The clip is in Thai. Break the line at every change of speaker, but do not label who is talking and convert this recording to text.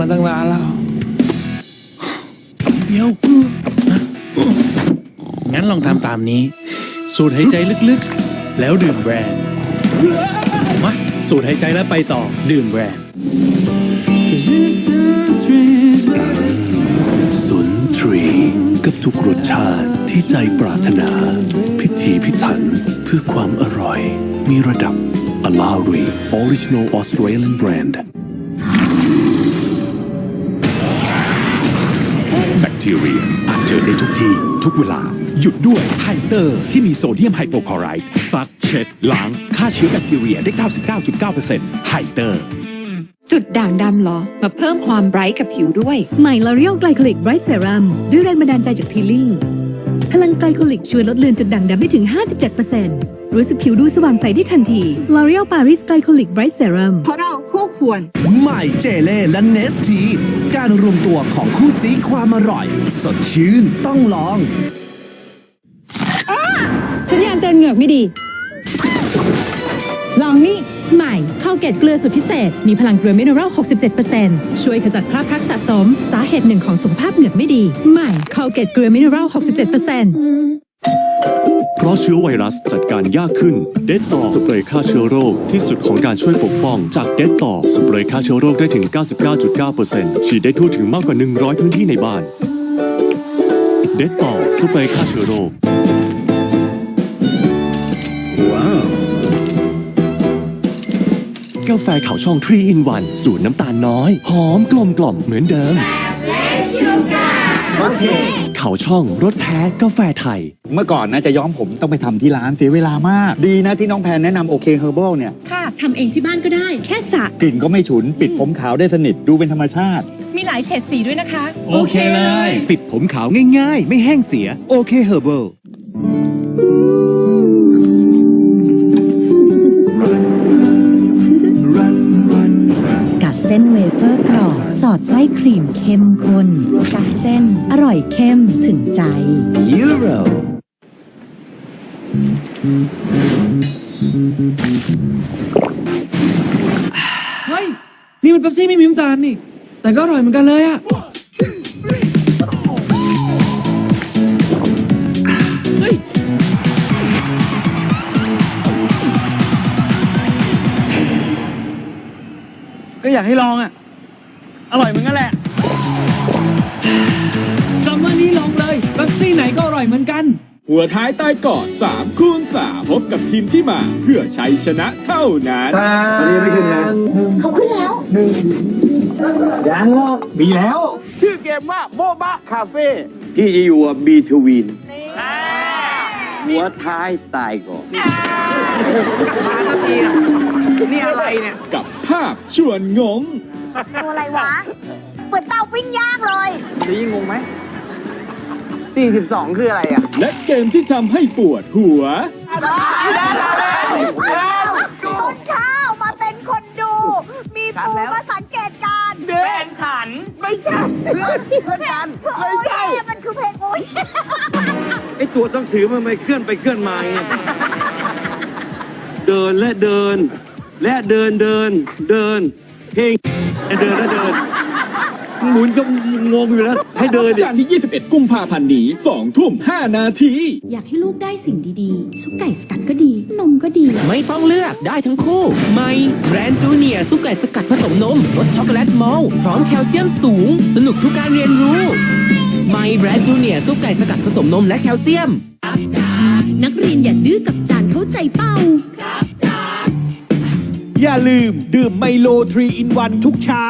มาตั้งนานแล้วเดี๋ยวงั้นลองทำตามนี้ สูดหายใจลึกๆ แล้วดื่มแบรนด์มาสูดหายใจแล้วไปต่อดื่มแบรนด์
สุนทรีกับทุกรสชาติที่ใจปรารถนา พิถีพิถันเพื่อความอร่อย มีระดับ a l a r i Original Australian Brand
ทีเรียอาจเจอได้ทุกที่ ทุกเวลา หยุดด้วยไฮเตอร์ ที่มีโซเดียมไฮโปคลอไรด์ซักเช็ดล้างฆ่าเชื้อแบคทีเรียได้ 99.9%ไฮเตอร์
จุดด่างดำเหรอ มาเพิ่มความไบรท์กับผิวด้วย
ใหม่ L'Oreal Glycolic Bright Serum ด้วยแรงบันดาลใจจากพีลิ่ง พลังไกลโคลิกช่วยลดเลือนจุดด่างดำได้ถึง 57%รู้สึกผิวดูสว่างใสได้ทันที L'Oreal Paris Glycolic Bright Serum
เพราะเราคู่ควร
ใหม่เจเล่และเนสที การรวมตัวของคู่ซีความอร่อย สดชื่นต้องลอง
สัญญาณเตือนเหงือกไม่ดี ลองนี่ ใหม่ข้าวเกล็ดเกลือสูตรพิเศษ มีพลังเกลือมินเนอรัล 67%ช่วยขจัดคราบพลักสะสม สาเหตุหนึ่งของสุขภาพเหงือกไม่ดี ใหม่ข้าวเกล็ดเกลือมินเนอรัล 67%
เพราะเชื้อไวรัสจัดการยากขึ้น เดตต่อสเปรย์ฆ่าเชื้อโรคที่สุดของการช่วยปกป้อง จากเดตต่อสเปรย์ฆ่าเชื้อโรคได้ถึง 99.9%ฉีดได้ทั่วถึงมากกว่า 100 พื้นที่ในบ้าน เดตต่อสเปรย์ฆ่าเชื้อโรค กาแฟขาวช่อง3 in 1สูตรน้ำตาลน้อย หอมกลมกล่อมเหมือนเดิมเขาช่องรสแท้กาแฟไทย
เมื่อก่อนนะจะย้อมผมต้องไปทำที่ร้านเสียเวลามาก ดีนะที่น้องแพนแนะนำโอเคเฮอร์เบิลเนี่ย
ค่ะทำเองที่บ้านก็ได้ แค่สระ
กลิ่นก็ไม่ฉุน ปิดผมขาวได้สนิทดูเป็นธรรมชาติ
มีหลายเฉดสีด้วยนะคะ
โอเคเลย
ปิดผมขาวง่าย ๆ ไม่แห้งเสียโอเคเฮอร์เบิล
ส้นเวเฟอร์กรอบสอดไส้ครีมเข้มข้นกัดเส้น อร่อยเข้มถึงใจ
ยูโร
เฮ้ย นี่มันเป๊ปซี่ไม่มีน้ำตาลนี่ แต่ก็อร่อยเหมือนกันเลยอะ
ก็อยากให้ลองอะ อร่อยเหมือนกันแหละ
ซัมเมอร์นี้ลองเลยเป๊ปซี่ไหนก็อร่อยเหมือนกัน
หัวท้ายใต้เกาะ3คูณ3พบกับทีมที่มาเพื่อชัยชนะเท่านั้น
ชื่อเกมว่าโบบะคาเฟ่พี่จะอยู่บีทวินหัวท้ายตายก่อน
กับภาพชวนงง
ตัวอะไรวะ เปิดเตาปิ้งย่างเลย
42 คืออะไรอะ
และเกมที่ทำให้ปวดหัว
ต้นข้าวมาเป็นคนดู มีปูมาสังเกตการณ์เป็นฉัน ไม่ใช่เพื่อนเพื่อนกันไม่ใช่มันคือเพลงโอ้ย
ไอตัวต้องถือมันไม่เคลื่อนไปเคลื่อนมาไงเดินและเดิน และเดินเดินเดินเพลงเดินและเดินหมุนก็งงอยู่แล้วให้เดินดิ
จันทร์ที่ 21 กุมภาพันธ์นี้2ทุ่ม 5 นาที
อยากให้ลูกได้สิ่งดีๆ ซุปไก่สกัดก็ดี นมก็ดี
ไม่ต้องเลือกได้ทั้งคู่ใหม่แบรนด์จูเนียร์ซุปไก่สกัดผสมนมรสช็อกโกแลตมอลต์พร้อมแคลเซียมสูง สนุกทุกการเรียนรู้ใหม่แบรนด์จูเนียร์ซุปไก่สกัดผสมนมและแคลเซียม
นักเรียนอย่าดื้อกับจานเข้าใจเป้า
อย่าลืมดื่มไมโล3 in 1ทุกเช้า